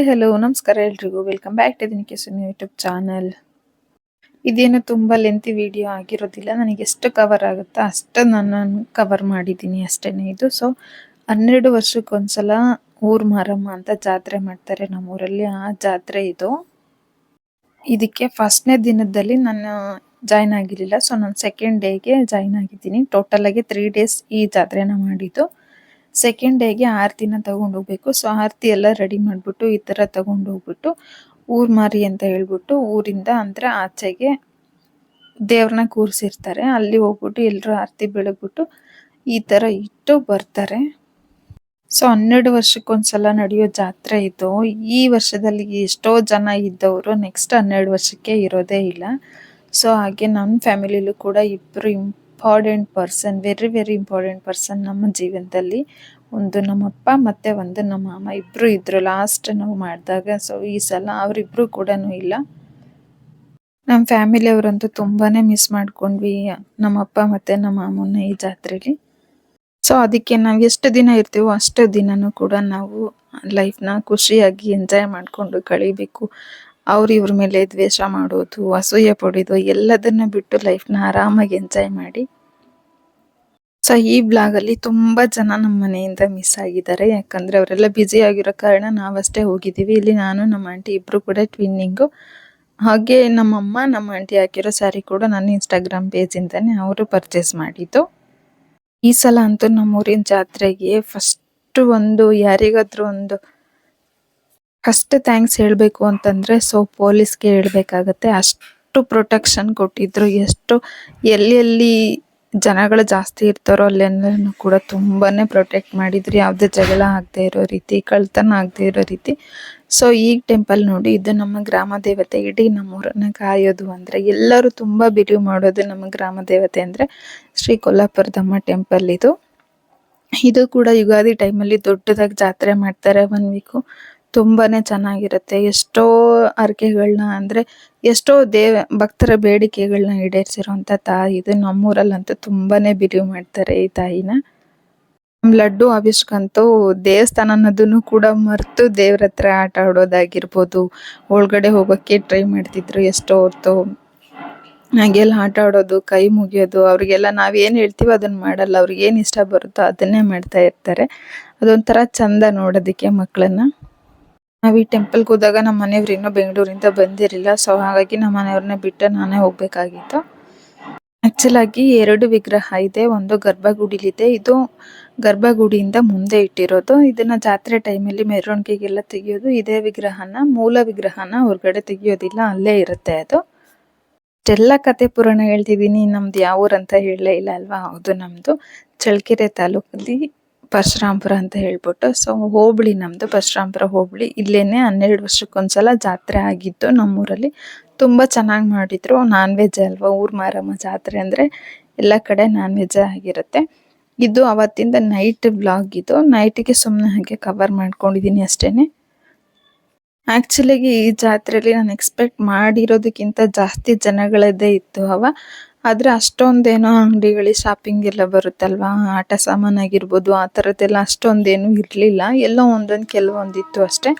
Hi hello ನಮಸ್ಕಾರ ಎಲ್ರಿಗೂ. Welcome back to ದಿನಕ್ಕೆ ಕೆಸನ್ ಯೂಟ್ಯೂಬ್ ಚಾನಲ್ ಇದೇನು ತುಂಬ ಲೆಂತಿ ವಿಡಿಯೋ ಆಗಿರೋದಿಲ್ಲ. ನನಗೆ ಎಷ್ಟು ಕವರ್ ಆಗುತ್ತೋ ಅಷ್ಟು ನಾನು ಕವರ್ ಮಾಡಿದ್ದೀನಿ ಅಷ್ಟೇ ಇದು. ಸೊ ಹನ್ನೆರಡು ವರ್ಷಕ್ಕೊಂದ್ಸಲ ಊರು ಮಾರಮ್ಮ ಅಂತ ಜಾತ್ರೆ ಮಾಡ್ತಾರೆ ನಮ್ಮೂರಲ್ಲಿ. ಆ ಜಾತ್ರೆ ಇದು. ಇದಕ್ಕೆ ಫಸ್ಟ್ನೇ ದಿನದಲ್ಲಿ ನಾನು ಜಾಯ್ನ್ ಆಗಿರಲಿಲ್ಲ. ಸೊ ನಾನು ಸೆಕೆಂಡ್ ಡೇಗೆ ಜಾಯ್ನ್ ಆಗಿದ್ದೀನಿ. ಟೋಟಲ್ ಆಗಿ ತ್ರೀ ಡೇಸ್ ಈ ಜಾತ್ರೆನ ಮಾಡಿದ್ದು. ಸೆಕೆಂಡ್ ಡೇಗೆ ಆರತಿನ ತಗೊಂಡು ಹೋಗ್ಬೇಕು ಸೊ ಆರತಿ ಎಲ್ಲ ರೆಡಿ ಮಾಡಿಬಿಟ್ಟು ಈ ತರ ತಗೊಂಡು ಹೋಗ್ಬಿಟ್ಟು ಊರ್ ಮಾರಿ ಅಂತ ಹೇಳ್ಬಿಟ್ಟು ಊರಿಂದ ಅಂದರೆ ಆಚೆಗೆ ದೇವ್ರನ್ನ ಕೂರಿಸಿರ್ತಾರೆ. ಅಲ್ಲಿ ಹೋಗ್ಬಿಟ್ಟು ಎಲ್ಲರೂ ಆರತಿ ಬೆಳಗ್ಬಿಟ್ಟು ಈ ತರ ಇಟ್ಟು ಬರ್ತಾರೆ. ಸೊ ಹನ್ನೆರಡು ವರ್ಷಕ್ಕೊಂದ್ಸಲ ನಡೆಯೋ ಜಾತ್ರೆ ಇದು. ಈ ವರ್ಷದಲ್ಲಿ ಎಷ್ಟೋ ಜನ ಇದ್ದವರು ನೆಕ್ಸ್ಟ್ ಹನ್ನೆರಡು ವರ್ಷಕ್ಕೆ ಇರೋದೇ ಇಲ್ಲ. ಸೊ ಹಾಗೆ ನನ್ನ ಫ್ಯಾಮಿಲಿಲೂ ಕೂಡ ಇಬ್ಬರು important person very very important person ನಮ್ಮ ಜೀವನದಲ್ಲಿ. ಒಂದು ನಮ್ಮಪ್ಪ ಮತ್ತು ಒಂದು ನಮ್ಮ ಮಾಮ ಇಬ್ಬರು ಇದ್ದರು ಲಾಸ್ಟ್ ನಾವು ಮಾಡಿದಾಗ. ಸೊ ಈ ಸಲ ಅವರಿಬ್ಬರು ಕೂಡ ಇಲ್ಲ. ನಮ್ಮ ಫ್ಯಾಮಿಲಿ ತುಂಬಾ ಮಿಸ್ ಮಾಡ್ಕೊಂಡ್ವಿ ನಮ್ಮಪ್ಪ ಮತ್ತು ನಮ್ಮ ಮಾಮನ ಈ ಜಾತ್ರೆಲಿ. ಸೊ ಅದಕ್ಕೆ ನಾವು ಎಷ್ಟು ದಿನ ಇರ್ತೀವೋ ಅಷ್ಟು ದಿನನೂ ಕೂಡ ನಾವು ಲೈಫ್ನ ಖುಷಿಯಾಗಿ ಎಂಜಾಯ್ ಮಾಡಿಕೊಂಡು ಕಳಿಬೇಕು. ಅವ್ರ ಇವ್ರ ಮೇಲೆ ದ್ವೇಷ ಮಾಡೋದು, ಅಸೂಯೆ ಪಡೋದು, ಎಲ್ಲದನ್ನ ಬಿಟ್ಟು ಲೈಫ್ನ ಆರಾಮಾಗಿ ಎಂಜಾಯ್ ಮಾಡಿ. ಸೊ ಈ ಬ್ಲಾಗ್ ಅಲ್ಲಿ ತುಂಬಾ ಜನ ನಮ್ಮ ಮನೆಯಿಂದ ಮಿಸ್ ಆಗಿದ್ದಾರೆ. ಯಾಕಂದ್ರೆ ಅವರೆಲ್ಲ ಬ್ಯುಸಿ ಆಗಿರೋ ಕಾರಣ ನಾವಷ್ಟೇ ಹೋಗಿದ್ದೀವಿ. ಇಲ್ಲಿ ನಾನು, ನಮ್ಮ ಆಂಟಿ ಇಬ್ರು ಕೂಡ ಟ್ವಿನ್ನಿಂಗು ಹಾಗೆ ನಮ್ಮಮ್ಮ ನಮ್ಮ ಆಂಟಿ ಹಾಕಿರೋ ಸ್ಯಾರಿ ಕೂಡ ನನ್ನ ಇನ್ಸ್ಟಾಗ್ರಾಮ್ ಪೇಜ್ ಇಂದಾನೆ ಅವರು ಪರ್ಚೇಸ್ ಮಾಡಿದ್ದು. ಈ ಸಲ ಅಂತೂ ನಮ್ಮೂರಿನ ಜಾತ್ರೆಗೆ ಫಸ್ಟ್ ಒಂದು, ಯಾರಿಗಾದ್ರೂ ಒಂದು ಫಸ್ಟ್ ಥ್ಯಾಂಕ್ಸ್ ಹೇಳಬೇಕು ಅಂತಂದರೆ ಸೊ ಪೊಲೀಸ್ಗೆ ಹೇಳಬೇಕಾಗತ್ತೆ. ಅಷ್ಟು ಪ್ರೊಟೆಕ್ಷನ್ ಕೊಟ್ಟಿದ್ರು, ಎಷ್ಟು ಎಲ್ಲೆಲ್ಲಿ ಎಲ್ಲಿ ಜನಗಳು ಜಾಸ್ತಿ ಇರ್ತಾರೋ ಅಲ್ಲೆಲ್ಲನೂ ಕೂಡ ತುಂಬಾ ಪ್ರೊಟೆಕ್ಟ್ ಮಾಡಿದ್ರು. ಯಾವುದೇ ಜಗಳ ಆಗದೆ ಇರೋ ರೀತಿ ಕಳ್ತನ ಆಗದೆ ಇರೋ ರೀತಿ. ಸೊ ಈಗ ಟೆಂಪಲ್ ನೋಡಿ, ಇದು ನಮ್ಮ ಗ್ರಾಮ ದೇವತೆ, ಇಡೀ ನಮ್ಮೂರನ್ನ ಕಾಯೋದು ಅಂದರೆ, ಎಲ್ಲರೂ ತುಂಬ ಬಿಲೀವ್ ಮಾಡೋದು ನಮ್ಮ ಗ್ರಾಮ ದೇವತೆ ಅಂದರೆ, ಶ್ರೀ ಕೊಲ್ಲಾಪುರದಮ್ಮ ಟೆಂಪಲ್ ಇದು. ಇದು ಕೂಡ ಯುಗಾದಿ ಟೈಮಲ್ಲಿ ದೊಡ್ಡದಾಗಿ ಜಾತ್ರೆ ಮಾಡ್ತಾರೆ ಒನ್ ವೀಕು ತುಂಬಾನೇ ಚೆನ್ನಾಗಿರುತ್ತೆ. ಎಷ್ಟೋ ಹರಕೆಗಳನ್ನ ಅಂದ್ರೆ ಎಷ್ಟೋ ದೇವ, ಭಕ್ತರ ಬೇಡಿಕೆಗಳನ್ನ ಈಡೇರಿಸಿರುವಂಥ ತಾಯಿ ಇದು ನಮ್ಮೂರಲ್ಲಂತೂ ತುಂಬಾನೇ ಬಿಲೀವ್ ಮಾಡ್ತಾರೆ ಈ ತಾಯಿನ. ಲಡ್ಡು ಅಭಿಷ್ಕಂತೂ ದೇವಸ್ಥಾನ ಅನ್ನೋದನ್ನು ಕೂಡ ಮರೆತು ದೇವ್ರ ಹತ್ರ ಆಟ ಆಡೋದಾಗಿರ್ಬೋದು. ಒಳಗಡೆ ಹೋಗೋಕ್ಕೆ ಟ್ರೈ ಮಾಡ್ತಿದ್ರು ಎಷ್ಟೋ ಹೊತ್ತು. ಹಾಗೆಲ್ಲ ಆಟ ಆಡೋದು, ಕೈ ಮುಗಿಯೋದು, ಅವ್ರಿಗೆಲ್ಲ ನಾವ್ ಏನ್ ಹೇಳ್ತೀವಿ ಅದನ್ನ ಮಾಡಲ್ಲ. ಅವ್ರಿಗೆ ಏನು ಇಷ್ಟ ಬರುತ್ತೋ ಅದನ್ನೇ ಮಾಡ್ತಾ ಇರ್ತಾರೆ. ಅದೊಂಥರ ಚಂದ ನೋಡೋದಿಕ್ಕೆ ಮಕ್ಕಳನ್ನ ನಾವ್ ಈ ಟೆಂಪಲ್ಗೆ ಹೋದಾಗ ನಮ್ಮ ಮನೆಯವ್ರು ಇನ್ನೂ ಬೆಂಗಳೂರಿಂದ ಬಂದಿರಲಿಲ್ಲ. ಸೊ ಹಾಗಾಗಿ ನಮ್ಮ ಮನೆಯವ್ರನ್ನ ಬಿಟ್ಟು ನಾನೇ ಹೋಗ್ಬೇಕಾಗಿತ್ತು. ಆಕ್ಚುಲ್ ಆಗಿ ಎರಡು ವಿಗ್ರಹ ಇದೆ. ಒಂದು ಗರ್ಭಗುಡಿಲಿದೆ. ಇದು ಗರ್ಭಗುಡಿಯಿಂದ ಮುಂದೆ ಇಟ್ಟಿರೋದು. ಇದನ್ನ ಜಾತ್ರೆ ಟೈಮಲ್ಲಿ ಮೆರವಣಿಗೆಗೆಲ್ಲ ತೆಗೆಯೋದು. ಇದೇ ವಿಗ್ರಹನ, ಮೂಲ ವಿಗ್ರಹನ ಹೊರಗಡೆ ತೆಗೆಯೋದಿಲ್ಲ. ಅಲ್ಲೇ ಇರುತ್ತೆ ಅದು. ಎಲ್ಲ ಕತೆ ಪುರಾಣ ಹೇಳ್ತಿದ್ದೀನಿ. ನಮ್ದು ಯಾವ ಊರು ಅಂತ ಹೇಳಲೇ ಇಲ್ಲ ಅಲ್ವಾ? ಹೌದು ನಮ್ದು. ಚಳ್ಳಕೆರೆ ತಾಲೂಕಲ್ಲಿ ಪರಶುರಾಂಪುರ ಅಂತ ಹೇಳ್ಬಿಟ್ಟು ಸೊ ಹೋಬಳಿ ನಮ್ದು ಪರಶುರಾಂಪುರ ಹೋಬಳಿ. ಇಲ್ಲೇ ಹನ್ನೆರಡು ವರ್ಷಕ್ಕೊಂದ್ಸಲ ಜಾತ್ರೆ ಆಗಿತ್ತು ನಮ್ಮೂರಲ್ಲಿ. ತುಂಬಾ ಚೆನ್ನಾಗಿ ಮಾಡಿದ್ರು. ನಾನ್ ವೆಜ್ ಅಲ್ವಾ, ಊರ್ ಮಾರಮ್ಮ ಜಾತ್ರೆ ಅಂದ್ರೆ ಎಲ್ಲ ಕಡೆ ನಾನ್ ವೆಜ್ ಆಗಿರುತ್ತೆ. ಇದು ಅವತ್ತಿಂದ ನೈಟ್ ಬ್ಲಾಗ್ ಇದು. ನೈಟಿಗೆ ಸುಮ್ಮನೆ ಹಾಗೆ ಕವರ್ ಮಾಡ್ಕೊಂಡಿದ್ದೀನಿ ಅಷ್ಟೇ ಆಕ್ಚುಲಿ ಈ ಜಾತ್ರೆಯಲ್ಲಿ ನಾನು ಎಕ್ಸ್ಪೆಕ್ಟ್ ಮಾಡಿರೋದಕ್ಕಿಂತ ಜಾಸ್ತಿ ಜನಗಳದ್ದೇ ಇತ್ತು ಅವ. ಆದ್ರೆ ಅಷ್ಟೊಂದೇನೋ ಅಂಗಡಿಗಳಿಗೆ ಶಾಪಿಂಗ್ ಎಲ್ಲ ಬರುತ್ತಲ್ವಾ? ಆಟ ಸಾಮಾನು ಆಗಿರ್ಬೋದು, ಆ ಥರದ್ದೆಲ್ಲ ಅಷ್ಟೊಂದೇನು ಇರಲಿಲ್ಲ. ಎಲ್ಲೋ ಒಂದೊಂದು ಕೆಲವೊಂದಿತ್ತು ಅಷ್ಟೇ.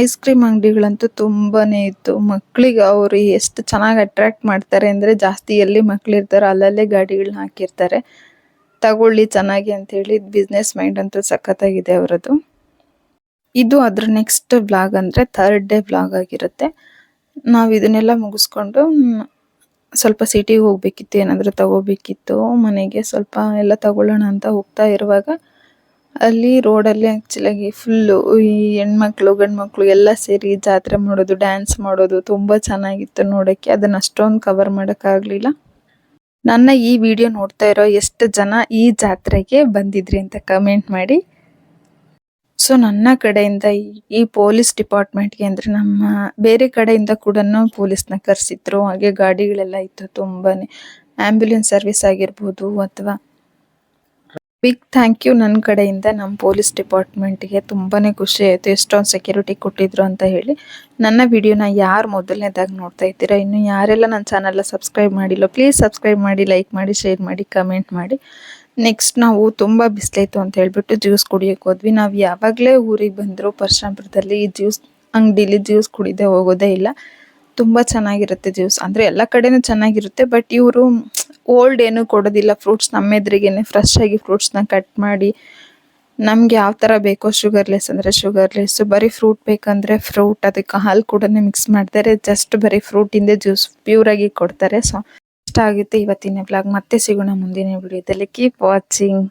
ಐಸ್ ಕ್ರೀಮ್ ಅಂಗಡಿಗಳಂತೂ ತುಂಬಾ ಇತ್ತು. ಮಕ್ಕಳಿಗೆ ಅವರು ಎಷ್ಟು ಚೆನ್ನಾಗಿ ಅಟ್ರ್ಯಾಕ್ಟ್ ಮಾಡ್ತಾರೆ ಅಂದರೆ ಜಾಸ್ತಿ ಎಲ್ಲಿ ಮಕ್ಳು ಇರ್ತಾರೋ ಅಲ್ಲಲ್ಲೇ ಗಾಡಿಗಳನ್ನ ಹಾಕಿರ್ತಾರೆ. ತಗೊಳ್ಳಿ ಚೆನ್ನಾಗಿ ಅಂತ ಹೇಳಿ ಬಿಸ್ನೆಸ್ ಮೈಂಡ್ ಅಂತೂ ಸಖತ್ತಾಗಿದೆ ಅವರದ್ದು. ಇದು ಅದ್ರ ನೆಕ್ಸ್ಟ್ ಬ್ಲಾಗ್ ಅಂದರೆ ಥರ್ಡ್ ಡೇ ಬ್ಲಾಗ್ ಆಗಿರುತ್ತೆ. ನಾವು ಇದನ್ನೆಲ್ಲ ಮುಗಿಸ್ಕೊಂಡು ಸ್ವಲ್ಪ ಸಿಟಿಗೆ ಹೋಗ್ಬೇಕಿತ್ತು, ಏನಾದರೂ ತಗೋಬೇಕಿತ್ತು, ಮನೆಗೆ ಸ್ವಲ್ಪ ಎಲ್ಲ ತಗೊಳ್ಳೋಣ ಅಂತ ಹೋಗ್ತಾ ಇರುವಾಗ ಅಲ್ಲಿ ರೋಡಲ್ಲಿ ಆ್ಯಕ್ಚುಲಾಗಿ ಫುಲ್ಲು ಈ ಹೆಣ್ಮಕ್ಳು ಗಂಡು ಮಕ್ಕಳು ಎಲ್ಲ ಸೇರಿ ಜಾತ್ರೆ ಮಾಡೋದು ಡ್ಯಾನ್ಸ್ ಮಾಡೋದು ತುಂಬ ಚೆನ್ನಾಗಿತ್ತು ನೋಡೋಕ್ಕೆ. ಅದನ್ನ ಅಷ್ಟೊಂದು ಕವರ್ ಮಾಡೋಕ್ಕಾಗಲಿಲ್ಲ ನನ್ನ ಈ ವಿಡಿಯೋ ನೋಡ್ತಾ ಇರೋ ಎಷ್ಟು ಜನ ಈ ಜಾತ್ರೆಗೆ ಬಂದಿದ್ರಿ ಅಂತ ಕಮೆಂಟ್ ಮಾಡಿ. ಸೊ ನನ್ನ ಕಡೆಯಿಂದ ಈ ಪೊಲೀಸ್ ಡಿಪಾರ್ಟ್ಮೆಂಟ್ಗೆ ಅಂದರೆ ನಮ್ಮ ಬೇರೆ ಕಡೆಯಿಂದ ಕೂಡ ಪೊಲೀಸ್ನ ಕರೆಸಿದ್ರು. ಹಾಗೆ ಗಾಡಿಗಳೆಲ್ಲ ಇತ್ತು ತುಂಬಾನೇ. ಆಂಬ್ಯುಲೆನ್ಸ್ ಸರ್ವಿಸ್ ಆಗಿರ್ಬೋದು ಅಥವಾ ಬಿಗ್ ಥ್ಯಾಂಕ್ ಯು ನನ್ನ ಕಡೆಯಿಂದ ನಮ್ಮ ಪೊಲೀಸ್ ಡಿಪಾರ್ಟ್ಮೆಂಟ್ಗೆ ತುಂಬಾನೇ ಖುಷಿ ಆಯಿತು. ಎಷ್ಟೊಂದು ಸೆಕ್ಯೂರಿಟಿ ಕೊಟ್ಟಿದ್ರು ಅಂತ ಹೇಳಿ. ನನ್ನ ವಿಡಿಯೋನ ಯಾರು ಮೊದಲನೇದಾಗಿ ನೋಡ್ತಾ ಇದ್ದೀರಾ, ಇನ್ನು ಯಾರೆಲ್ಲ ನನ್ನ ಚಾನಲ್ ಸಬ್ಸ್ಕ್ರೈಬ್ ಮಾಡಿಲ್ಲ ಪ್ಲೀಸ್ ಸಬ್ಸ್ಕ್ರೈಬ್ ಮಾಡಿ ಲೈಕ್ ಮಾಡಿ ಶೇರ್ ಮಾಡಿ ಕಮೆಂಟ್ ಮಾಡಿ. ನೆಕ್ಸ್ಟ್ ನಾವು ತುಂಬ ಬಿಸಿಲಾಯ್ತು ಅಂತ ಹೇಳ್ಬಿಟ್ಟು ಜ್ಯೂಸ್ ಕುಡಿಯೋಕೆ ಹೋದ್ವಿ. ನಾವು ಯಾವಾಗಲೇ ಊರಿಗೆ ಬಂದರೂ ಈ ಜ್ಯೂಸ್ ಅಂಗಡೀಲಿ ಜ್ಯೂಸ್ ಕುಡಿದೇ ಹೋಗೋದೇ ಇಲ್ಲ. ತುಂಬ ಚೆನ್ನಾಗಿರುತ್ತೆ ಜ್ಯೂಸ್ ಅಂದರೆ ಎಲ್ಲ ಕಡೆನೂ ಚೆನ್ನಾಗಿರುತ್ತೆ ಬಟ್ ಇವರು ಓಲ್ಡ್ ಏನೂ ಕೊಡೋದಿಲ್ಲ. ಫ್ರೂಟ್ಸ್ ನಮ್ಮ ಎದುರಿಗೇನೆ ಫ್ರೆಶ್ ಆಗಿ ಫ್ರೂಟ್ಸ್ನ ಕಟ್ ಮಾಡಿ, ನಮ್ಗೆ ಯಾವ ಥರ ಬೇಕೋ ಶುಗರ್ಲೆಸ್ ಅಂದರೆ ಶುಗರ್ಲೆಸ್ ಬರೀ ಫ್ರೂಟ್ ಬೇಕಂದರೆ ಫ್ರೂಟ್ ಅದಕ್ಕೆ ಹಾಲು ಕೂಡ ಮಿಕ್ಸ್ ಮಾಡ್ತಾರೆ. ಜಸ್ಟ್ ಬರೀ ಫ್ರೂಟಿಂದ ಜ್ಯೂಸ್ ಪ್ಯೂರಾಗಿ ಕೊಡ್ತಾರೆ. ಸೊ ಇಷ್ಟ ಆಗುತ್ತೆ ಇವತ್ತಿನ ಬ್ಲಾಗ್ ಮತ್ತೆ ಸಿಗೋಣ ಮುಂದಿನ ವಿಡಿಯೋದಲ್ಲಿ ಕೀಪ್ ವಾಚಿಂಗ್